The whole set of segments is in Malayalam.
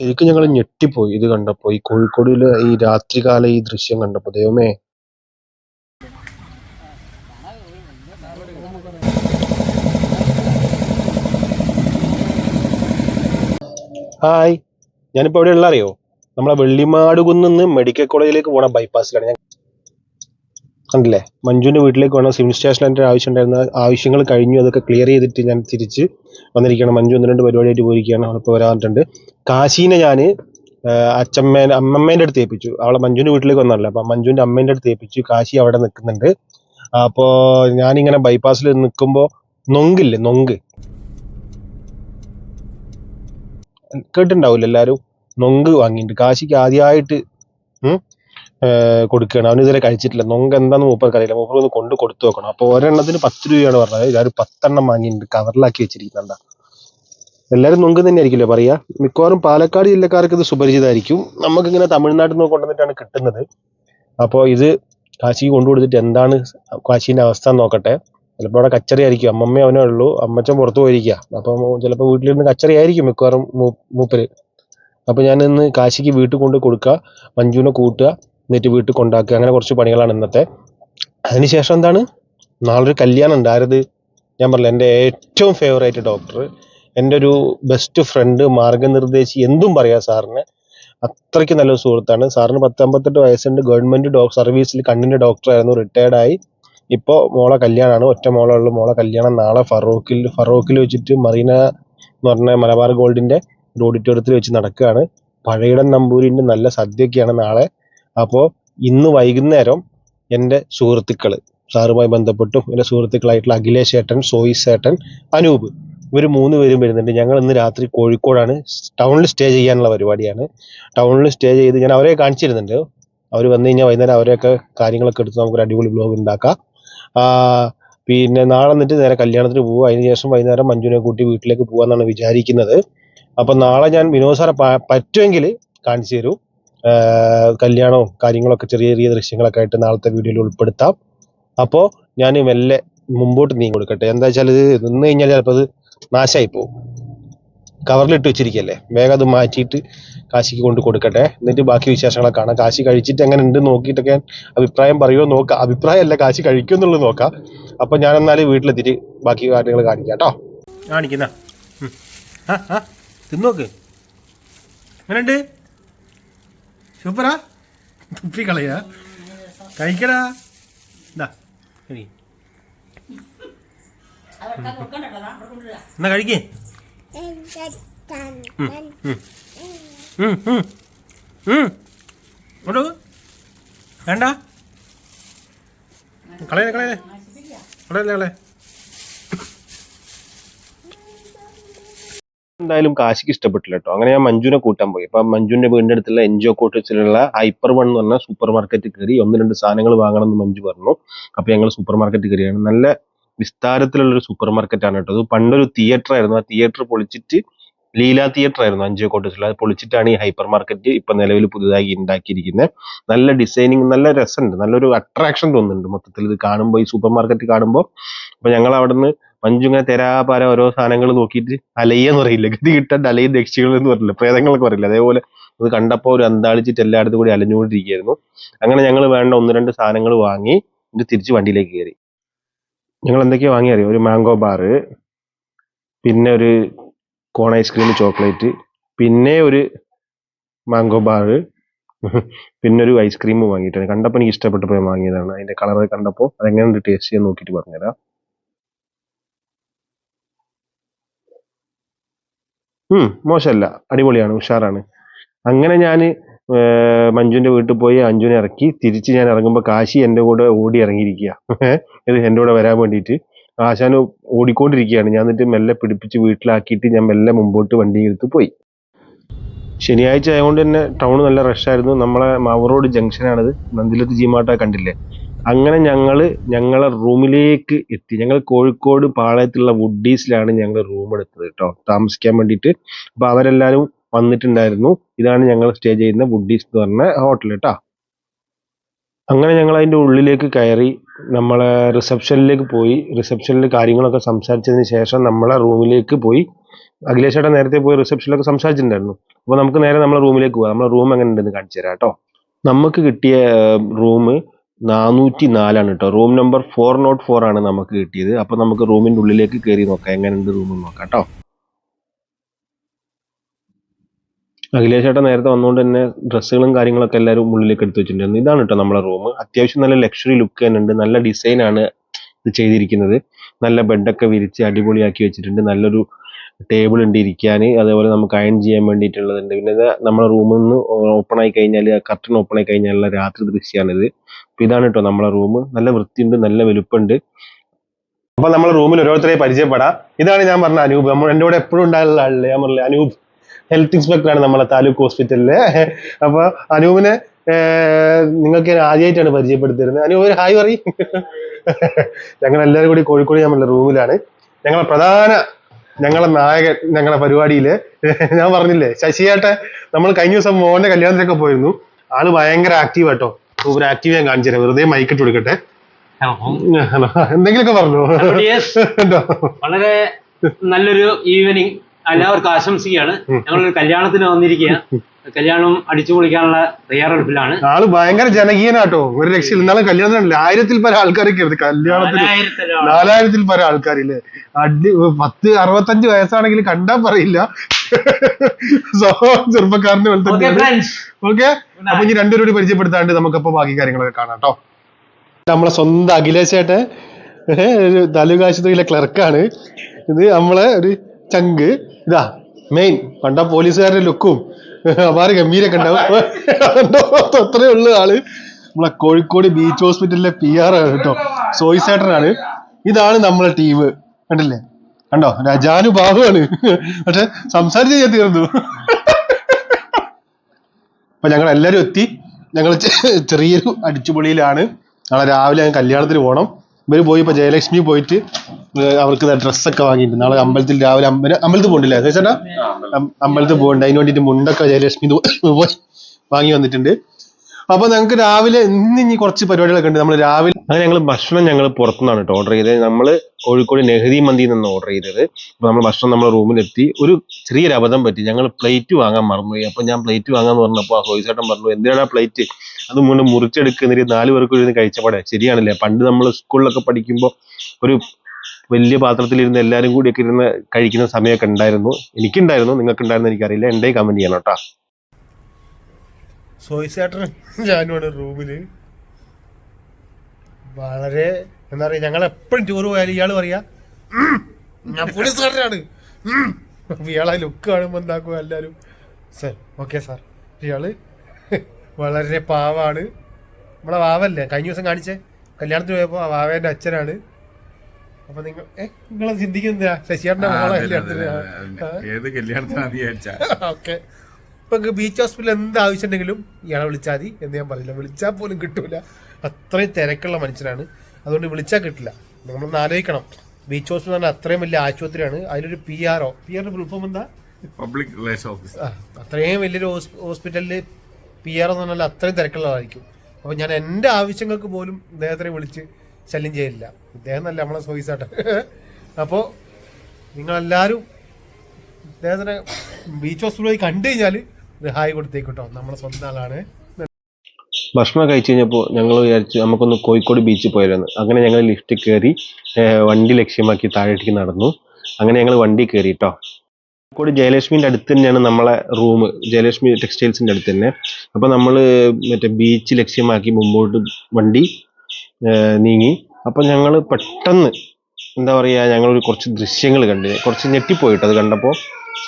ശരിക്കും ഞങ്ങൾ ഞെട്ടിപ്പോയി. ഇത് കണ്ടപ്പോൾ ഈ കോഴിക്കോടിൽ ഈ രാത്രികാല ഈ ദൃശ്യം കണ്ടപ്പോൾ ദൈവമേ. ഹായ് ഞാനിപ്പോൾ എവിടെ ഉള്ള അറിയോ? നമ്മളെ വെള്ളിമാട് കുന്നിന്ന് മെഡിക്കൽ കോളേജിലേക്ക് പോണ ബൈപ്പാസിലാണ്. ഞാൻ കണ്ടില്ലേ? മഞ്ജുവിന്റെ വീട്ടിലേക്ക് വേണം സിവിൽ സ്റ്റേഷനിൽ എന്റെ ആവശ്യം ഉണ്ടായിരുന്ന ആവശ്യങ്ങൾ കഴിഞ്ഞു. അതൊക്കെ ക്ലിയർ ചെയ്തിട്ട് ഞാൻ തിരിച്ച് വന്നിരിക്കുകയാണ്. മഞ്ജു ഒന്ന് രണ്ട് പരിപാടിയായിട്ട് പോയിരിക്കുകയാണ്. അവളിപ്പോൾ വരാറുണ്ട്. കാശീനെ ഞാൻ അച്ഛമ്മേനെ അമ്മമ്മേന്റെ അടുത്ത് ഏൽപ്പിച്ചു. അവളെ മഞ്ജുവിന്റെ വീട്ടിലേക്ക് വന്നതല്ല. അപ്പം മഞ്ജുവിന്റെ അമ്മേന്റെ അടുത്ത് ഏൽപ്പിച്ചു. കാശി അവിടെ നിൽക്കുന്നുണ്ട്. അപ്പോൾ ഞാനിങ്ങനെ ബൈപ്പാസിൽ നിൽക്കുമ്പോൾ നൊങ്കില്ലേ? നൊങ്ക്. കേട്ടിട്ടുണ്ടാവില്ല എല്ലാവരും? നൊങ്ക് വാങ്ങിയിട്ടുണ്ട്. കാശിക്ക് ആദ്യമായിട്ട് കൊടുക്കുകയാണ്. അവന് ഇതുവരെ കഴിച്ചിട്ടില്ല. നൊങ്ക് എന്താന്ന് മൂപ്പർക്ക് അറിയില്ല. മൂപ്പർ ഒന്ന് കൊണ്ട് കൊടുത്തു നോക്കണം. അപ്പോൾ ഒരെണ്ണത്തിന് പത്ത് രൂപയാണ് പറഞ്ഞത്. ഞാൻ പത്തെണ്ണം വാങ്ങിയിട്ടുണ്ട്. കവറിലാക്കി വെച്ചിരിക്കുന്നുണ്ട എല്ലാവരും നൊങ്ക് തന്നെ ആയിരിക്കില്ലേ പറയാ മിക്കവാറും പാലക്കാട് ജില്ലക്കാർക്ക് ഇത് സുപരിചിതമായിരിക്കും നമുക്കിങ്ങനെ തമിഴ്നാട്ടിൽ നിന്ന് കൊണ്ടുവന്നിട്ടാണ് കിട്ടുന്നത്. അപ്പോൾ ഇത് കാശിക്ക് കൊണ്ടു കൊടുത്തിട്ട് എന്താണ് കാശീന്റെ അവസ്ഥ നോക്കട്ടെ. ചിലപ്പോൾ അവിടെ കച്ചറി ആയിരിക്കും. അമ്മമ്മ അവനേ ഉള്ളൂ. അമ്മച്ചൻ പുറത്തു പോയിരിക്കുക. അപ്പം ചിലപ്പോൾ വീട്ടിലിരുന്ന് കച്ചറി ആയിരിക്കും മിക്കവാറും മൂപ്പര്. അപ്പോൾ ഞാൻ ഇന്ന് കാശിക്ക് വീട്ടിൽ കൊണ്ട് കൊടുക്കുക. മഞ്ജുവിനെ കൂട്ടുക. എന്നിട്ട് വീട്ടിൽ കൊണ്ടാക്കുക അങ്ങനെ കുറച്ച് പണികളാണ് ഇന്നത്തെ. അതിനുശേഷം എന്താണ്? നാളൊരു കല്യാണം ഉണ്ട്. ആരത്? ഞാൻ പറഞ്ഞില്ല എന്റെ ഏറ്റവും ഫേവറേറ്റ് ഡോക്ടർ എന്റെ ഒരു ബെസ്റ്റ് ഫ്രണ്ട് മാർഗനിർദ്ദേശി എന്തും പറയാം സാറിന്. അത്രയ്ക്ക് നല്ലൊരു സുഹൃത്താണ്. സാറിന് പത്തമ്പത്തെട്ട് വയസ്സുണ്ട്. ഗവൺമെന്റ് ഡോക് സർവീസിൽ കണ്ണിന്റെ ഡോക്ടറായിരുന്നു റിട്ടയർഡായി ഇപ്പോൾ മോളെ കല്യാണമാണ്. ഒറ്റ മോളെ ഉള്ളൂ. മോളെ കല്യാണം നാളെ ഫറൂഖിൽ ഫറൂഖിൽ വെച്ചിട്ട് മറീന എന്ന് പറഞ്ഞ മലബാർ ഗോൾഡിന്റെ ഒരു ഓഡിറ്റോറിയത്തിൽ വെച്ച് നടക്കുകയാണ്. പഴയിടം നമ്പൂരിന്റെ നല്ല സദ്യയൊക്കെയാണ് നാളെ. അപ്പോൾ ഇന്ന് വൈകുന്നേരം എന്റെ സുഹൃത്തുക്കൾ സാറുമായി ബന്ധപ്പെട്ടും എന്റെ സുഹൃത്തുക്കളായിട്ടുള്ള അഖിലേഷ് ഏട്ടൻ സോയിസ് ഏട്ടൻ അനൂപ് ഇവർ മൂന്ന് പേരും വരുന്നുണ്ട്. ഞങ്ങൾ ഇന്ന് രാത്രി കോഴിക്കോടാണ് ടൗണിൽ സ്റ്റേ ചെയ്യാനുള്ള പരിപാടിയാണ്. ടൗണിൽ സ്റ്റേ ചെയ്ത് ഞാൻ അവരെ കാണിച്ചിരുന്നുണ്ട്. അവർ വന്നു കഴിഞ്ഞാൽ വൈകുന്നേരം അവരെയൊക്കെ കാര്യങ്ങളൊക്കെ എടുത്ത് നമുക്കൊരു അടിപൊളി ബ്ലോഗ് ഉണ്ടാക്കാം. പിന്നെ നാളെ എന്നിട്ട് നേരെ കല്യാണത്തിന് പോകും അതിന് ശേഷം വൈകുന്നേരം മഞ്ജുവിനെ കൂട്ടി വീട്ടിലേക്ക് പോകാമെന്നാണ് വിചാരിക്കുന്നത്. അപ്പം നാളെ ഞാൻ വിനോദ് സാറെ പറ്റുമെങ്കിൽ കാണിച്ചു തരും. കല്യാണവും കാര്യങ്ങളൊക്കെ ചെറിയ ചെറിയ ദൃശ്യങ്ങളൊക്കെ ആയിട്ട് നാളത്തെ വീഡിയോയിൽ ഉൾപ്പെടുത്താം. അപ്പോൾ ഞാൻ മെല്ലെ മുമ്പോട്ട് നീങ്ങി കൊടുക്കട്ടെ. എന്താ വെച്ചാൽ ഇത് നിന്ന് കഴിഞ്ഞാൽ ചിലപ്പോൾ അത് നാശമായി പോകും. കവറിലിട്ട് വെച്ചിരിക്കല്ലേ വേഗം അത് മാറ്റിയിട്ട് കാശിക്ക് കൊണ്ട് കൊടുക്കട്ടെ. എന്നിട്ട് ബാക്കി വിശേഷങ്ങളൊക്കെ കാണാം. കാശി കഴിച്ചിട്ട് എങ്ങനെ ഉണ്ട് നോക്കിയിട്ടൊക്കെ അഭിപ്രായം പറയുമോ നോക്കാം. അഭിപ്രായമല്ല കാശി കഴിക്കും എന്നുള്ളത് നോക്കാം. അപ്പം ഞാൻ എന്നാൽ വീട്ടിലെത്തിയിട്ട് ബാക്കി കാര്യങ്ങൾ കാണിക്കാം കേട്ടോ. കാണിക്കുന്ന. തിന്നോക്ക്. എങ്ങനെയുണ്ട്? സൂപ്പറാ. തുപ്പി കളയാ. കഴിക്കടാ. എന്താ കഴി എന്നാ കഴിക്കേ. വേണ്ട. കളയല്ലേ കളയല്ലേ കളയല്ലേ കളയ എന്തായാലും കാശിക്ക് ഇഷ്ടപ്പെട്ടില്ല കേട്ടോ അങ്ങനെ ഞാൻ മഞ്ജുവിനെ കൂട്ടാൻ പോയി. അപ്പൊ മഞ്ജുവിന്റെ വീടിന്റെ അടുത്തുള്ള എൻജിഒ കോട്ടേഴ്സിലുള്ള ഹൈപ്പർ വൺ എന്ന് പറഞ്ഞ സൂപ്പർ മാർക്കറ്റ് കയറി ഒന്ന് രണ്ട് സാധനങ്ങൾ വാങ്ങണം എന്ന് മഞ്ജു പറഞ്ഞു. അപ്പൊ ഞങ്ങൾ സൂപ്പർ മാർക്കറ്റ് കയറിയാണ്. നല്ല വിസ്താരത്തിലുള്ള ഒരു സൂപ്പർ മാർക്കറ്റ് ആണ് കേട്ടോ അത് പണ്ടൊരു തിയേറ്റർ ആയിരുന്നു. ആ തിയേറ്റർ പൊളിച്ചിട്ട് ലീല തിയേറ്റർ ആയിരുന്നു അഞ്ചോ കോട്ടേഴ്സിൽ അത് പൊളിച്ചിട്ടാണ് ഈ ഹൈപ്പർ മാർക്കറ്റ് ഇപ്പൊ നിലവിൽ പുതുതായി ഉണ്ടാക്കിയിരിക്കുന്നത് നല്ല ഡിസൈനിങ് നല്ല രസമുണ്ട് നല്ലൊരു അട്രാക്ഷൻ തോന്നുന്നുണ്ട് മൊത്തത്തിൽ ഇത് കാണുമ്പോൾ ഈ സൂപ്പർ മാർക്കറ്റ് കാണുമ്പോൾ അപ്പൊ ഞങ്ങൾ അവിടെ നിന്ന് മഞ്ജു ഇങ്ങനെ തെരാപാര ഓരോ സാധനങ്ങൾ നോക്കിയിട്ട് അലയെന്ന് പറയില്ല? ഗതി കിട്ടാൻ അലയും ദക്ഷികൾ എന്ന് പറയില്ല പ്രേതങ്ങളൊക്കെ പറയില്ല? അതേപോലെ അത് കണ്ടപ്പോൾ ഒരു അന്താളിച്ചിട്ട് എല്ലായിടത്തും കൂടി അലഞ്ഞുകൊണ്ടിരിക്കുകയായിരുന്നു. അങ്ങനെ ഞങ്ങൾ വേണ്ട ഒന്ന് രണ്ട് സാധനങ്ങൾ വാങ്ങി എന്നിട്ട് തിരിച്ച് വണ്ടിയിലേക്ക് കയറി. ഞങ്ങൾ എന്തൊക്കെയാ വാങ്ങി അറിയാം? ഒരു മാംഗോ ബാറ് പിന്നെ ഒരു കോൺ ഐസ്ക്രീം ചോക്ലേറ്റ് പിന്നെ ഒരു മാംഗോ ബാറ് പിന്നെ ഒരു ഐസ്ക്രീം വാങ്ങിയിട്ടാണ്. കണ്ടപ്പോൾ എനിക്ക് ഇഷ്ടപ്പെട്ടപ്പോൾ വാങ്ങിയതാണ്. അതിന്റെ കളർ കണ്ടപ്പോൾ അതെങ്ങനെയുണ്ട് ടേസ്റ്റ് ചെയ്യാൻ നോക്കിയിട്ട് പറഞ്ഞുതരാം. മോശമല്ല. അടിപൊളിയാണ് ഉഷാറാണ്. അങ്ങനെ ഞാൻ മഞ്ജുവിന്റെ വീട്ടിൽ പോയി അഞ്ജുവിനെ ഇറക്കി. തിരിച്ച് ഞാൻ ഇറങ്ങുമ്പോൾ കാശി എന്റെ കൂടെ ഓടി ഇറങ്ങിയിരിക്കുക ഇത് എന്റെ കൂടെ വരാൻ വേണ്ടിയിട്ട്. ആശാന് ഓടിക്കൊണ്ടിരിക്കുകയാണ് ഞാൻ എന്നിട്ട് മെല്ലെ പിടിപ്പിച്ച് വീട്ടിലാക്കിയിട്ട് ഞാൻ മെല്ലെ മുമ്പോട്ട് വണ്ടി എടുത്ത് പോയി. ശനിയാഴ്ച ആയതുകൊണ്ട് തന്നെ ടൗൺ നല്ല റഷ് ആയിരുന്നു. നമ്മളെ മാവൂർ റോഡ് ജംഗ്ഷനാണിത് നന്ദിലത്ത് ജീമാട്ട കണ്ടില്ലേ? അങ്ങനെ ഞങ്ങൾ ഞങ്ങളെ റൂമിലേക്ക് എത്തി. ഞങ്ങൾ കോഴിക്കോട് പാളയത്തുള്ള വുഡീസിലാണ് ഞങ്ങൾ റൂം എടുത്തത് കേട്ടോ. താമസിക്കാൻ വേണ്ടിയിട്ട്. അപ്പൊ അവരെല്ലാവരും വന്നിട്ടുണ്ടായിരുന്നു. ഇതാണ് ഞങ്ങൾ സ്റ്റേ ചെയ്യുന്ന വുഡീസ് എന്ന് പറഞ്ഞ ഹോട്ടൽ കേട്ടോ. അങ്ങനെ ഞങ്ങൾ അതിന്റെ ഉള്ളിലേക്ക് കയറി നമ്മളെ റിസപ്ഷനിലേക്ക് പോയി. റിസപ്ഷനിൽ കാര്യങ്ങളൊക്കെ സംസാരിച്ചതിന് ശേഷം നമ്മളെ റൂമിലേക്ക് പോയി. അഖിലേഷ് ചേട്ടൻ നേരത്തെ പോയി റിസപ്ഷനിലൊക്കെ സംസാരിച്ചിട്ടുണ്ടായിരുന്നു. അപ്പോൾ നമുക്ക് നേരെ നമ്മളെ റൂമിലേക്ക് പോകാം നമ്മളെ റൂം എങ്ങനെ ഉണ്ടെന്ന് കാണിച്ചു തരാം കേട്ടോ. നമുക്ക് കിട്ടിയ റൂം നാനൂറ്റി നാലാണ് കേട്ടോ room number four nought four ആണ് നമുക്ക് കിട്ടിയത്. അപ്പോൾ നമുക്ക് റൂമിന്റെ ഉള്ളിലേക്ക് കയറി നോക്കാം. എങ്ങനെയുണ്ട് റൂം നോക്കാം കേട്ടോ അഖിലേഷ് ചേട്ടൻ നേരത്തെ വന്നുകൊണ്ട് തന്നെ ഡ്രസ്സുകളും കാര്യങ്ങളൊക്കെ എല്ലാവരും ഉള്ളിലേക്ക് എടുത്തു വെച്ചിട്ടുണ്ട്. ഇതാണ് കേട്ടോ നമ്മുടെ റൂം. അത്യാവശ്യം നല്ല ലക്ഷറി ലുക്ക് തന്നെ ഉണ്ട്. നല്ല ഡിസൈനാണ് ഇത് ചെയ്തിരിക്കുന്നത്. നല്ല ബെഡൊക്കെ വിരിച്ച് അടിപൊളിയാക്കി വെച്ചിട്ടുണ്ട്. നല്ലൊരു ടേബിൾ ഉണ്ട് ഇരിക്കാൻ അതേപോലെ നമുക്ക് അയൺ ചെയ്യാൻ വേണ്ടിയിട്ടുള്ളതുണ്ട്. പിന്നെ നമ്മുടെ റൂമിൽ നിന്ന് ഓപ്പൺ ആയി കഴിഞ്ഞാൽ കർട്ടൻ ഓപ്പൺ ആയി കഴിഞ്ഞാലുള്ള രാത്രി ദൃശ്യമാണിത് അപ്പോൾ ഇതാണ് കേട്ടോ നമ്മളെ റൂം. നല്ല വൃത്തിയുണ്ട് നല്ല വലുപ്പമുണ്ട്. അപ്പൊ നമ്മളെ റൂമിൽ ഓരോരുത്തരെ പരിചയപ്പെടാം. ഇതാണ് ഞാൻ പറഞ്ഞ അനൂപ്. നമ്മൾ എന്റെ കൂടെ എപ്പോഴും ഉണ്ടായുള്ള ഞാൻ പറഞ്ഞില്ലേ അനൂപ് ഹെൽത്ത് ഇൻസ്പെക്ടറാണ് നമ്മളെ താലൂക്ക് ഹോസ്പിറ്റലിലെ അപ്പൊ അനൂപിനെ നിങ്ങൾക്ക് ആദ്യമായിട്ടാണ് പരിചയപ്പെടുത്തിയിരുന്നത്. അനൂപ് ഒരു ഹായ് പറയും. ഞങ്ങൾ എല്ലാവരും കൂടി കോഴിക്കോട് ഞമ്മളുടെ റൂമിലാണ്. ഞങ്ങളെ പ്രധാന ഞങ്ങളെ നായകൻ ഞങ്ങളെ പരിപാടിയിൽ. ഞാൻ പറഞ്ഞില്ലേ ശശിയേട്ടെ നമ്മൾ കഴിഞ്ഞ ദിവസം മോന്റെ കല്യാണത്തിനൊക്കെ പോയിരുന്നു. ആൾ ഭയങ്കര ആക്റ്റീവ് ആട്ടോ. സൂപ്പർ ആക്റ്റീവ് ഞാൻ കാണിച്ചു തരാം വെറുതെ മൈക്കിട്ട് കൊടുക്കട്ടെ. എന്തെങ്കിലുമൊക്കെ പറഞ്ഞു. വളരെ നല്ലൊരു ഈവനിങ് എല്ലാവർക്കും ആശംസിക്കുകയാണ്. ഞങ്ങളൊരു കല്യാണത്തിന് വന്നിരിക്കുക കല്യാണം അടിച്ചു പൊളിക്കാനുള്ള തയ്യാറെടുപ്പിലാണ്. ആൾ ഭയങ്കര ജനകീയനാട്ടോ. ഒരു രക്ഷയില്ല. ഇന്നാളെ കല്യാണത്തിനല്ലേ ആയിരത്തിൽ പല ആൾക്കാരൊക്കെ കല്യാണത്തിന്. നാലായിരത്തിൽ പല ആൾക്കാരില്ലേ? അടി പത്ത് അറുപത്തഞ്ച് വയസ്സാണെങ്കിൽ കണ്ടാ പറയില്ല. ചെറുപ്പക്കാരന്റെ പോലെ തന്നെയാണ്. ഓക്കെ അപ്പൊ ഇനി രണ്ടുപേരും കൂടി പരിചയപ്പെടുത്താണ്ട് നമുക്കപ്പോ ബാക്കി കാര്യങ്ങളൊക്കെ കാണാം കേട്ടോ നമ്മളെ സ്വന്തം അഖിലേശേട്ടെ ഒരു താലൂക്ക് ആശുപത്രിയിലെ ക്ലർക്കാണ്. ഇത് നമ്മളെ ഒരു ചങ്ക്. ഇതാ മെയിൻ പണ്ട പോലീസുകാരുടെ ലുക്കും. അപാര ഗംഭീരൊക്കെ ഉണ്ടാവും. അത്രേ ഉള്ളു ആൾ. നമ്മളെ കോഴിക്കോട് ബീച്ച് ഹോസ്പിറ്റലിലെ പി ആർ ആണ് കേട്ടോ. സോയി ചേട്ടനാണ് ഇതാണ് നമ്മളെ ടീം കണ്ടില്ലേ? കണ്ടോ? രജാനുഭാവമാണ് പക്ഷെ സംസാരിച്ച് ഞാൻ തീർന്നു. അപ്പൊ ഞങ്ങൾ എല്ലാരും എത്തി ഞങ്ങൾ ചെറിയൊരു അടിച്ചുപൊളിയിലാണ്. നാളെ രാവിലെ കല്യാണത്തിന് പോകണം ഇവർ പോയി ഇപ്പൊ ജയലക്ഷ്മി പോയിട്ട് അവർക്ക് ഡ്രസ്സൊക്കെ വാങ്ങിയിട്ടുണ്ട്. നാളെ അമ്പലത്തിൽ രാവിലെ അമ്പല അമ്പലത്തിൽ പോകണ്ടില്ലേ അം- അമ്പലത്തിൽ. പോകണ്ട. അതിന് വേണ്ടിട്ട് മുണ്ടൊക്കെ ജയലക്ഷ്മി പോയി വാങ്ങി വന്നിട്ടുണ്ട്. അപ്പൊ ഞങ്ങൾക്ക് രാവിലെ ഇന്ന് ഇനി കുറച്ച് പരിപാടികളൊക്കെ ഉണ്ട്. നമ്മൾ രാവിലെ അങ്ങനെ ഞങ്ങൾ ഭക്ഷണം ഞങ്ങൾ പുറത്തുനിന്നാണ് കേട്ടോ ഓർഡർ ചെയ്തത്. നമ്മൾ കോഴിക്കോട് നെഹദി മന്തി നിന്ന് ഓർഡർ ചെയ്തത്. അപ്പൊ നമ്മൾ ഭക്ഷണം നമ്മുടെ റൂമിലെത്തി. ഒരു ചെറിയൊരു അബദ്ധം പറ്റി. ഞങ്ങൾ പ്ലേറ്റ് വാങ്ങാൻ മറന്നുപോയി. അപ്പൊ ഞാൻ പ്ലേറ്റ് വാങ്ങാന്ന് പറഞ്ഞപ്പോൾ ആ ഹോയിസേട്ടൻ പറഞ്ഞു എന്തിനാണ് പ്ലേറ്റ് അത് മുന്നേ മുറിച്ചെടുക്കുന്നതിന് നാല് പേർക്ക് ഇരുന്ന് കഴിച്ചപാടെ ശരിയാണല്ലേ? പണ്ട് നമ്മൾ സ്കൂളിലൊക്കെ പഠിക്കുമ്പോൾ ഒരു വലിയ പാത്രത്തിലിരുന്ന് എല്ലാവരും കൂടിയൊക്കെ ഇരുന്ന് കഴിക്കുന്ന സമയമൊക്കെ ഉണ്ടായിരുന്നു. എനിക്കുണ്ടായിരുന്നു. നിങ്ങൾക്ക് ഉണ്ടായിരുന്നു എനിക്കറിയില്ല. എന്റെ കമന്റ് ചെയ്യണം കേട്ടോ സോയിസേട്ടൻ. ഞാനുമാണ് റൂമിൽ. വളരെ എന്താ പറയാ ഞങ്ങൾ എപ്പോഴും ടൂർ പോയാലും ഇയാൾ പറയാ "ഉം, ഞാൻ പോലീസുകാരനാണ് ഉം." അപ്പൊ ഇയാളെ ലുക്ക് കാണുമ്പോൾ എന്താക്കും എല്ലാവരും സർ ഓക്കെ സാർ ഇയാൾ വളരെ പാവാണ്. നമ്മളെ വാവല്ലേ കഴിഞ്ഞ ദിവസം കാണിച്ചേ. കല്യാണത്തിന് പോയപ്പോ ആ വാവേന്റെ അച്ഛനാണ്. അപ്പൊ നിങ്ങൾ നിങ്ങളെ നിങ്ങൾ ചിന്തിക്കുന്ന ശശിയേട്ടന്റെ ആ, മോളെ അതെ, അതെ, കല്യാണത്തിന്. ഏത് കല്യാണത്തിനാണ് ഓക്കെ ഇപ്പൊ ബീച്ച് ഹോസ്പിറ്റലിൽ എന്ത് ആവശ്യമുണ്ടെങ്കിലും ഇയാളെ വിളിച്ചാൽ മതി എന്ന് ഞാൻ പറയില്ല. വിളിച്ചാൽ പോലും കിട്ടൂല. അത്രയും തിരക്കുള്ള മനുഷ്യനാണ്. അതുകൊണ്ട് വിളിച്ചാൽ കിട്ടില്ല. നമ്മളൊന്ന് ആലോചിക്കണം. ബീച്ച് ഹോസ്പിറ്റൽ പറഞ്ഞാൽ അത്രയും വലിയ ആശുപത്രിയാണ്. അതിലൊരു P R O P R full form എന്താ? പബ്ലിക് റിലേഷൻ ഓഫീസ് അത്രയും വലിയൊരു ഹോസ്- ഹോസ്പിറ്റലിൽ പി ആർ എന്ന് പറഞ്ഞാൽ അത്രയും തിരക്കുള്ളതായിരിക്കും അപ്പോൾ ഞാൻ എന്റെ ആവശ്യങ്ങൾക്ക് പോലും ഇദ്ദേഹത്തിനെ വിളിച്ച് ശല്യം ചെയ്യില്ല ഇദ്ദേഹം നല്ല നമ്മളെ സോയിസാട്ടെ അപ്പോൾ നിങ്ങളെല്ലാവരും ഇദ്ദേഹത്തിനെ ബീച്ച് ഹോസ്പിറ്റലിൽ കണ്ടു കഴിഞ്ഞാൽ ഹായ് കൊടുത്തേക്കൂട്ടോ. നമ്മളെ സ്വന്തം ആളാണ്. ഭക്ഷണം കഴിച്ചു കഴിഞ്ഞപ്പോൾ ഞങ്ങൾ വിചാരിച്ചു നമുക്കൊന്ന് കോഴിക്കോട് ബീച്ചിൽ പോയാലെന്ന് അങ്ങനെ ഞങ്ങൾ ലിഫ്റ്റ് കയറി വണ്ടി ലക്ഷ്യമാക്കി താഴേക്ക് നടന്നു. അങ്ങനെ ഞങ്ങൾ വണ്ടി കയറി കേട്ടോ കോഴിക്കോട് ജയലക്ഷ്മിന്റെ അടുത്ത് തന്നെയാണ് നമ്മളെ റൂം ജയലക്ഷ്മി ടെക്സ്റ്റൈൽസിന്റെ അടുത്ത് തന്നെ. അപ്പോൾ നമ്മൾ മറ്റേ ബീച്ച് ലക്ഷ്യമാക്കി മുമ്പോട്ട് വണ്ടി നീങ്ങി. അപ്പോൾ ഞങ്ങൾ പെട്ടെന്ന് എന്താ പറയുക ഞങ്ങളൊരു കുറച്ച് ദൃശ്യങ്ങൾ കണ്ടു കുറച്ച് ഞെട്ടിപ്പോയിട്ട് അത് കണ്ടപ്പോൾ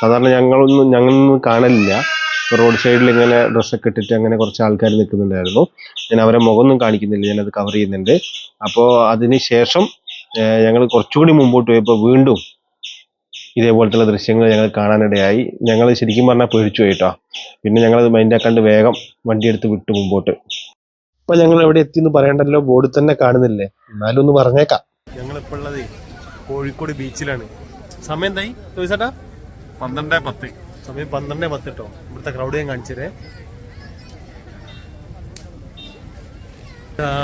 സാധാരണ ഞങ്ങളൊന്നും ഞങ്ങളൊന്നും കാണലില്ല. റോഡ് സൈഡിൽ ഇങ്ങനെ ഡ്രസ്സൊക്കെ ഇട്ടിട്ട് അങ്ങനെ കുറച്ച് ആൾക്കാർ നിൽക്കുന്നുണ്ടായിരുന്നു. ഞാൻ അവരെ മുഖമൊന്നും കാണിക്കുന്നില്ല. ഞാനത് കവർ ചെയ്യുന്നുണ്ട്. അപ്പോൾ അതിന് ശേഷം ഞങ്ങൾ കുറച്ചുകൂടി മുമ്പോട്ട് പോയപ്പോൾ വീണ്ടും ഇതേപോലത്തുള്ള ദൃശ്യങ്ങൾ ഞങ്ങൾ കാണാനിടയായി. ഞങ്ങൾ ശരിക്കും പറഞ്ഞാൽ പേടിച്ചു പോയിട്ടോ പിന്നെ ഞങ്ങളത് മൈൻഡാക്കാണ്ട് വേഗം വണ്ടി എടുത്ത് വിട്ടു മുമ്പോട്ട്. ഇപ്പൊ ഞങ്ങൾ എവിടെ എത്തി എന്ന് പറയണ്ടല്ലോ. ബോർഡിൽ തന്നെ കാണുന്നില്ലേ? എന്നാലും ഒന്ന് പറഞ്ഞേക്കാം. ഞങ്ങളിപ്പോൾ ഉള്ളത് കോഴിക്കോട് ബീച്ചിലാണ് സമയം എന്തായി? ചോദിച്ചാട്ടാ? പന്ത്രണ്ട് പത്ത്. സമയം പന്ത്രണ്ടേ പത്ത് കേട്ടോ ഇവിടുത്തെ ക്രൗഡ് ഞാൻ കാണിച്ചേ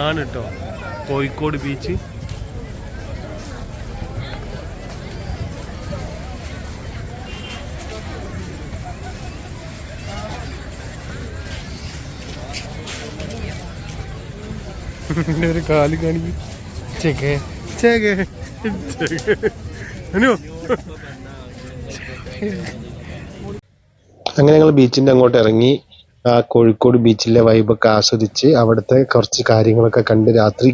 ആണ് കേട്ടോ കോഴിക്കോട് ബീച്ച് ഒരു കാൽ കാണിക്കും. ചെകെ. ചെകെ. അനു. അങ്ങനെ ഞങ്ങൾ ബീച്ചിന്റെ അങ്ങോട്ട് ഇറങ്ങി ആ കോഴിക്കോട് ബീച്ചിലെ വൈബൊക്കെ ആസ്വദിച്ച് അവിടുത്തെ കുറച്ച് കാര്യങ്ങളൊക്കെ കണ്ട് രാത്രി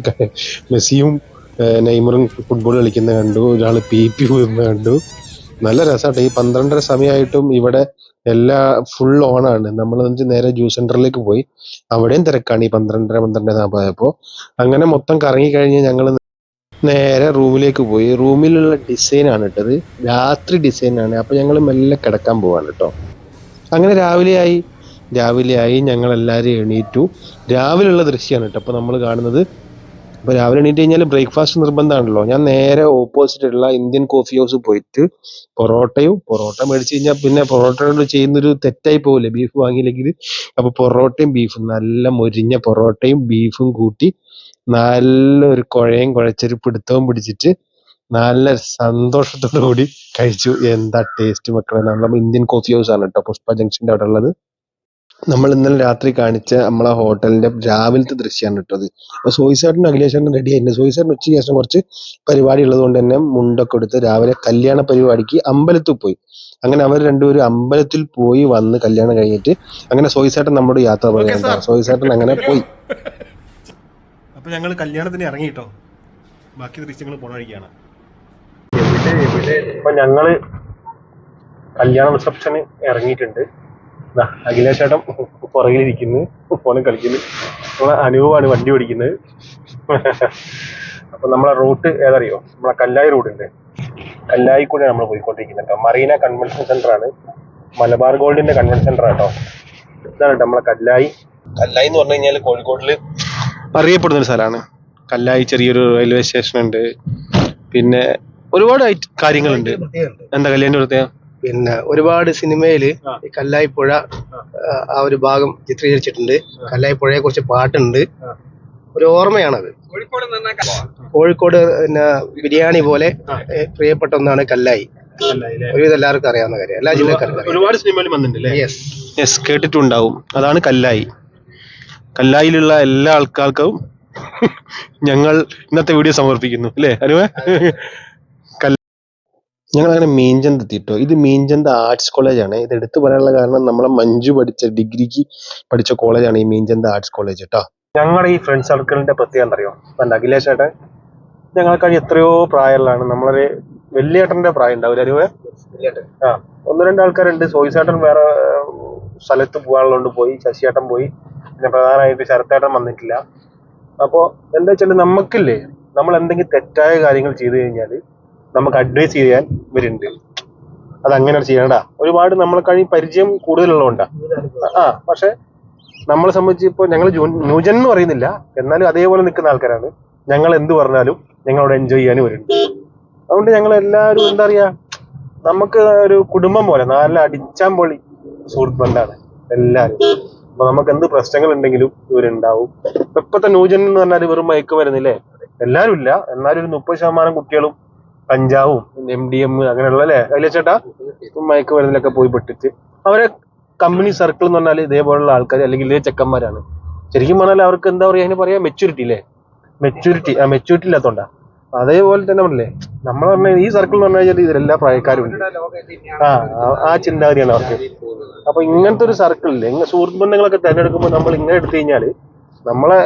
മെസ്സിയും നെയ്മറും ഫുട്ബോൾ കളിക്കുന്ന കണ്ടു. ഒരാൾ പി പി പോകുന്ന കണ്ടു. നല്ല രസമാട്ടോ. ഈ പന്ത്രണ്ടര സമയമായിട്ടും ഇവിടെ എല്ലാ ഫുൾ ഓണാണ് നമ്മൾ നേരെ ജ്യൂസ് സെന്ററിലേക്ക് പോയി. അവിടെയും തിരക്കാണ് ഈ പന്ത്രണ്ടര പന്ത്രണ്ടര നാൽപ്പതായപ്പോൾ അങ്ങനെ മൊത്തം കറങ്ങി കഴിഞ്ഞ് ഞങ്ങൾ നേരെ റൂമിലേക്ക് പോയി. റൂമിലുള്ള ഡിസൈൻ ആണ് ഇട്ടത് രാത്രി ഡിസൈൻ ആണ്. അപ്പൊ ഞങ്ങൾ മെല്ലെ കിടക്കാൻ പോവാണ് കേട്ടോ. അങ്ങനെ രാവിലെയായി. രാവിലെയായി ഞങ്ങൾ എല്ലാവരും എണീറ്റു. രാവിലെയുള്ള ദൃശ്യമാണ് കേട്ടോ അപ്പോൾ നമ്മൾ കാണുന്നത്. അപ്പോൾ രാവിലെ എണീറ്റ് കഴിഞ്ഞാൽ ബ്രേക്ക്ഫാസ്റ്റ് നിർബന്ധമാണല്ലോ. ഞാൻ നേരെ ഓപ്പോസിറ്റ് ഉള്ള ഇന്ത്യൻ കോഫി ഹൗസ് പോയിട്ട് പൊറോട്ടയും പൊറോട്ട മേടിച്ചു കഴിഞ്ഞാൽ പിന്നെ പൊറോട്ടയോട് ചെയ്യുന്നൊരു തെറ്റായി പോകില്ലേ ബീഫ് വാങ്ങിയില്ലെങ്കിൽ. അപ്പൊ പൊറോട്ടയും ബീഫും നല്ല മൊരിഞ്ഞ പൊറോട്ടയും ബീഫും കൂട്ടി നല്ലൊരു കുഴയും കുഴച്ചൊരു പിടുത്തവും പിടിച്ചിട്ട് നല്ല സന്തോഷത്തോടു കൂടി കഴിച്ചു. എന്താ ടേസ്റ്റ് മക്കളെ? നമ്മൾ ഇന്ത്യൻ കോഫി ഹൗസ് ആണ് കേട്ടോ പുഷ്പ ജംഗ്ഷന്റെ അവിടെ ഉള്ളത്. നമ്മൾ ഇന്നലെ രാത്രി കാണിച്ച നമ്മളെ ഹോട്ടലിന്റെ രാവിലത്തെ ദൃശ്യമാണ് കേട്ടോ അത്. അപ്പൊ സോയിസാറിനും അഖിലേഷനും റെഡി ആയിരുന്നു സോയിസാറിന് ഉച്ചയ്ക്ക് ശേഷം കുറച്ച് പരിപാടി ഉള്ളത് കൊണ്ട് തന്നെ മുണ്ടൊക്കെ എടുത്ത് രാവിലെ കല്യാണ പരിപാടിക്ക് അമ്പലത്തിൽ പോയി. അങ്ങനെ അവർ രണ്ടുപേരും അമ്പലത്തിൽ പോയി വന്ന് കല്യാണം കഴിഞ്ഞിട്ട് അങ്ങനെ സോയിസാട്ടൻ നമ്മുടെ യാത്ര പറയാൻ സോയിസാട്ടൻ അങ്ങനെ പോയി. അപ്പൊ ഞങ്ങൾ കല്യാണത്തിന് ഇറങ്ങി കേട്ടോ ബാക്കി ദൃശ്യങ്ങൾ പോണ വഴിക്കാണ്. ഇപ്പൊ ഞങ്ങൾ കല്യാണ റിസപ്ഷന് ഇറങ്ങിയിട്ടുണ്ട്. അഖിലേഷ് ചേട്ടൻ പുറകിലിരിക്കുന്നു. ഫോണിൽ കളിക്കുന്നു. നമ്മളെ അനുഭവമാണ് വണ്ടി ഓടിക്കുന്നത്. അപ്പൊ നമ്മളെ റൂട്ട് ഏതറിയോ? നമ്മളെ കല്ലായി റൂട്ട് ഉണ്ട് കല്ലായി കൂടെ നമ്മൾ പോയിക്കൊണ്ടിരിക്കുന്നത് മറീന കൺവെൻഷൻ സെന്റർ ആണ് മലബാർ ഗോൾഡിന്റെ കൺവെൻഷൻ സെന്റർ ആട്ടോ ഇതാണ് കേട്ടോ നമ്മളെ കല്ലായി. കല്ലായി എന്ന് പറഞ്ഞു കഴിഞ്ഞാൽ കോഴിക്കോട്ടിൽ അറിയപ്പെടുന്ന ഒരു സ്ഥലമാണ്. കല്ലായി ചെറിയൊരു റെയിൽവേ സ്റ്റേഷൻ ഉണ്ട് പിന്നെ ഒരുപാട് കാര്യങ്ങളുണ്ട്. എന്താ കല്യാണ പ്രത്യേകം പിന്നെ ഒരുപാട് സിനിമയിൽ. ഈ കല്ലായിപ്പുഴ ആ, ഒരു ഭാഗം ചിത്രീകരിച്ചിട്ടുണ്ട്. കല്ലായിപ്പുഴയെ കുറിച്ച് പാട്ടുണ്ട്. ഒരു ഓർമ്മയാണത്. കോഴിക്കോട് പിന്നെ ബിരിയാണി പോലെ പ്രിയപ്പെട്ട ഒന്നാണ് കല്ലായി. ഒരുവിധം എല്ലാവർക്കും അറിയാവുന്ന കാര്യം. എല്ലാ ജില്ലക്കാർക്കും ഒരുപാട് സിനിമയിൽ വന്നിട്ടുണ്ട് യെസ് യെസ് കേട്ടിട്ടുണ്ടാവും. അതാണ് കല്ലായി. കല്ലായിലുള്ള എല്ലാ ആൾക്കാർക്കും ഞങ്ങൾ ഇന്നത്തെ വീഡിയോ സമർപ്പിക്കുന്നു അല്ലേ? അനുവേ? ഞങ്ങൾ അങ്ങനെ മീൻചന്ത് എത്തിട്ടോ ഇത് മീൻചന്ത് ആർട്സ് കോളേജാണ്. ഇത് എടുത്തു പറയാനുള്ള കാരണം നമ്മളെ മഞ്ജു പഠിച്ച ഡിഗ്രിക്ക് പഠിച്ച കോളേജാണ് ഈ മീൻചന്ത് ആർട്സ് കോളേജ് കേട്ടോ. ഞങ്ങളുടെ ഈ ഫ്രണ്ട് സർക്കിളിന്റെ പ്രത്യേകം അറിയോ? അല്ല അഖിലേഷ് ഏട്ടൻ. ഞങ്ങൾക്കാണ് എത്രയോ പ്രായമുള്ളതാണ്. നമ്മളൊരു വലിയ ഏട്ടന്റെ പ്രായം ഉണ്ടാവില്ല? അനുവേ ആ. ഒന്ന് രണ്ട് ആൾക്കാരുണ്ട്. സോയിസേട്ടൻ വേറെ സ്ഥലത്ത് പോകാനുള്ളതുകൊണ്ട് പോയി. ശശിയേട്ടൻ പോയി. പിന്നെ പ്രധാനമായിട്ട് ശരത്തേട്ടൻ വന്നിട്ടില്ല. അപ്പോ എന്താ വെച്ചാൽ നമുക്കില്ലേ നമ്മൾ എന്തെങ്കിലും തെറ്റായ കാര്യങ്ങൾ ചെയ്തു കഴിഞ്ഞാൽ നമുക്ക് അഡ്വൈസ് ചെയ്യാൻ ഇവരുണ്ട്. അത് അങ്ങനെ ചെയ്യണ്ട. ഒരുപാട് നമ്മളെ കഴിഞ്ഞ് പരിചയം കൂടുതലുള്ളതുകൊണ്ടാ ആ പക്ഷെ നമ്മളെ സംബന്ധിച്ച് ഇപ്പോൾ ഞങ്ങൾ ന്യൂജൻ എന്ന് പറയുന്നില്ല. എന്നാലും അതേപോലെ നിൽക്കുന്ന ആൾക്കാരാണ്. ഞങ്ങൾ എന്ത് പറഞ്ഞാലും ഞങ്ങളവിടെ എൻജോയ് ചെയ്യാനും വരുന്നുണ്ട് അതുകൊണ്ട് ഞങ്ങൾ എല്ലാവരും എന്താ പറയാ നമുക്ക് ഒരു കുടുംബം പോലെ നല്ല അടിച്ചാൻ പൊളി സുഹൃത്ത് ബന്ധാണ് എല്ലാവരും അപ്പൊ നമുക്ക് എന്ത് പ്രശ്നങ്ങൾ ഉണ്ടെങ്കിലും ഇവരുണ്ടാവും. ഇപ്പൊ ഇപ്പത്തെ ന്യൂജൻ എന്ന് പറഞ്ഞാൽ വെറും മയക്ക് വരുന്നില്ലേ എല്ലാവരും ഇല്ല. എന്നാലും ഒരു മുപ്പത് ശതമാനം കുട്ടികളും കഞ്ചാവും എം ഡി എം അങ്ങനെയുള്ള അല്ലേ? അതിലെ ചേട്ടാ? മയക്ക് മരുന്നിലൊക്കെ പോയി പെട്ടിട്ട്. അവരെ കമ്പനി സർക്കിൾ എന്ന് പറഞ്ഞാൽ ഇതേപോലുള്ള ആൾക്കാർ അല്ലെങ്കിൽ ഇതേ ചെക്കന്മാരാണ്. ശരിക്കും പറഞ്ഞാൽ അവർക്ക് എന്താ പറയാ അതിന് പറയാ മെച്ചൂരിറ്റി അല്ലേ മെച്ചൂരിറ്റി ആ മെച്ചൂരിറ്റി ഇല്ലാത്തോണ്ടാ. അതേപോലെ തന്നെ പറഞ്ഞില്ലേ നമ്മൾ പറഞ്ഞ ഈ സർക്കിൾ എന്ന് പറഞ്ഞാൽ കഴിഞ്ഞാൽ ഇതിലെല്ലാ പ്രായക്കാരും ഉണ്ട്. ആ ആ- ചിന്താഗതിയാണ് അവർക്ക്. അപ്പൊ ഇങ്ങനത്തെ ഒരു സർക്കിളില്ലേ ഇങ്ങനെ സുഹൃത്ത് ബന്ധങ്ങളൊക്കെ തിരഞ്ഞെടുക്കുമ്പോൾ നമ്മൾ ഇങ്ങനെ എടുത്തു കഴിഞ്ഞാൽ നമ്മളെ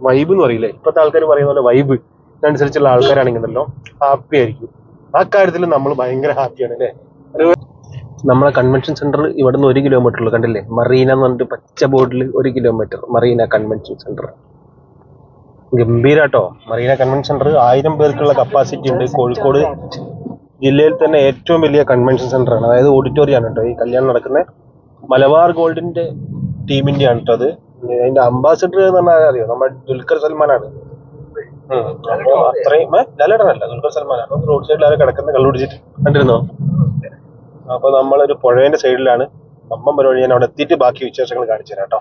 വൈബ് എന്ന് പറയില്ലേ? ഇപ്പോഴത്തെ ആൾക്കാർ പറയുന്ന പോലെ വൈബ് അനുസരിച്ചുള്ള ആൾക്കാരാണെങ്കിലോ ഹാപ്പി ആയിരിക്കും. ആ കാര്യത്തിൽ നമ്മൾ ഭയങ്കര ഹാപ്പിയാണ് അല്ലേ? നമ്മളെ കൺവെൻഷൻ സെന്റർ ഇവിടെ നിന്ന് ഒരു കിലോമീറ്റർ ഉള്ളു കണ്ടില്ലേ? മറീന എന്ന് പറഞ്ഞിട്ട് പച്ച ബോർഡിൽ ഒരു കിലോമീറ്റർ മറീന കൺവെൻഷൻ സെന്റർ ഗംഭീരാട്ടോ. മറീന കൺവെൻഷൻ സെന്റർ ആയിരം പേർക്കുള്ള കപ്പാസിറ്റി ഉണ്ട്. കോഴിക്കോട് ജില്ലയിൽ തന്നെ ഏറ്റവും വലിയ കൺവെൻഷൻ സെന്റർ ആണ്. അതായത് ഓഡിറ്റോറിയം ആണ് കേട്ടോ ഈ കല്യാണം നടക്കുന്ന. മലബാർ ഗോൾഡിന്റെ ടീമിന്റെ ആണ് കേട്ടോ അത്. അതിന്റെ അംബാസിഡർ എന്ന് പറഞ്ഞാൽ അറിയോ? നമ്മുടെ ദുൽഖർ സൽമാനാണ്. അത്രയും ഏ? ലാലേട്ടനല്ല ദുൽഖർ സൽമാനാണ് അപ്പൊ റോഡ് സൈഡിൽ ആരും കിടക്കുന്ന കള്ളുപിടിച്ചിട്ട് കണ്ടിരുന്നോ? അപ്പൊ നമ്മളൊരു പുഴേന്റെ സൈഡിലാണ് കമ്പം പരിപാടി ഞാൻ അവിടെ എത്തിയിട്ട് ബാക്കി വിശേഷങ്ങൾ കാണിച്ചു തരാം കേട്ടോ.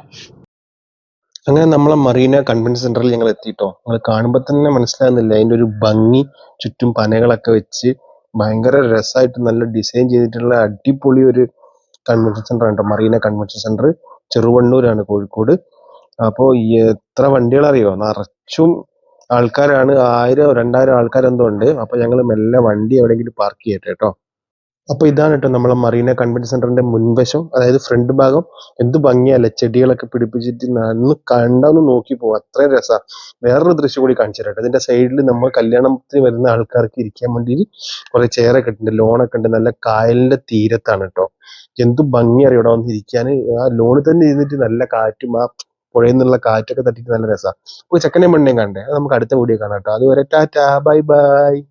അങ്ങനെ നമ്മളെ മറീന കൺവെൻഷൻ സെന്ററിൽ ഞങ്ങൾ എത്തിയിട്ടോ നിങ്ങൾ കാണുമ്പോൾ തന്നെ മനസ്സിലാകുന്നില്ല? അതിന്റെ ഒരു ഭംഗി ചുറ്റും പനകളൊക്കെ വെച്ച് ഭയങ്കര രസമായിട്ട് നല്ല ഡിസൈൻ ചെയ്തിട്ടുള്ള അടിപൊളി ഒരു കൺവെൻഷൻ സെന്റർ ആണ് കേട്ടോ. മറീന കൺവെൻഷൻ സെന്റർ ചെറുവണ്ണൂരാണ് കോഴിക്കോട്. അപ്പോ എത്ര വണ്ടികൾ അറിയോ നിറച്ചും ആൾക്കാരാണ് ആയിരം രണ്ടായിരം ആൾക്കാരെന്തോ ഉണ്ട്. അപ്പൊ ഞങ്ങൾ മെല്ലെ വണ്ടി എവിടെയെങ്കിലും പാർക്ക് ചെയ്യട്ടെ കേട്ടോ. അപ്പൊ ഇതാണ് കേട്ടോ നമ്മളെ മറീന കൺവെൻഷൻ സെന്ററിന്റെ മുൻവശം. അതായത് ഫ്രണ്ട് ഭാഗം. എന്ത് ഭംഗിയല്ലേ? ചെടികളൊക്കെ പിടിപ്പിച്ചിട്ട് നന്ന് കണ്ടൊന്ന് നോക്കി പോകും അത്രയും രസ. വേറൊരു ദൃശ്യം കൂടി കാണിച്ചു തരാം ഇതിന്റെ സൈഡിൽ നമ്മൾ കല്യാണത്തിന് വരുന്ന ആൾക്കാർക്ക് ഇരിക്കാൻ വേണ്ടി കുറെ ചെയറൊക്കെ ഉണ്ട് ലോണൊക്കെ ഉണ്ട്. നല്ല കായലിന്റെ തീരത്താണ് കേട്ടോ. എന്ത് ഭംഗി അറിയോ? ഇവിടെ വന്ന് ഇരിക്കാൻ ആ ലോണിൽ തന്നെ ഇരുന്നിട്ട് നല്ല കാറ്റും ആ പുഴയിൽ നിന്നുള്ള കാറ്റൊക്കെ തട്ടിയിട്ട് നല്ല രസമാണ് അപ്പോൾ ചെക്കനെയും പെണ്ണിനെയും കണ്ടേ. അത് നമുക്ക് അടുത്ത വീഡിയോ കാണാം കേട്ടോ. അതുവരെ ടാറ്റാ. Bye bye.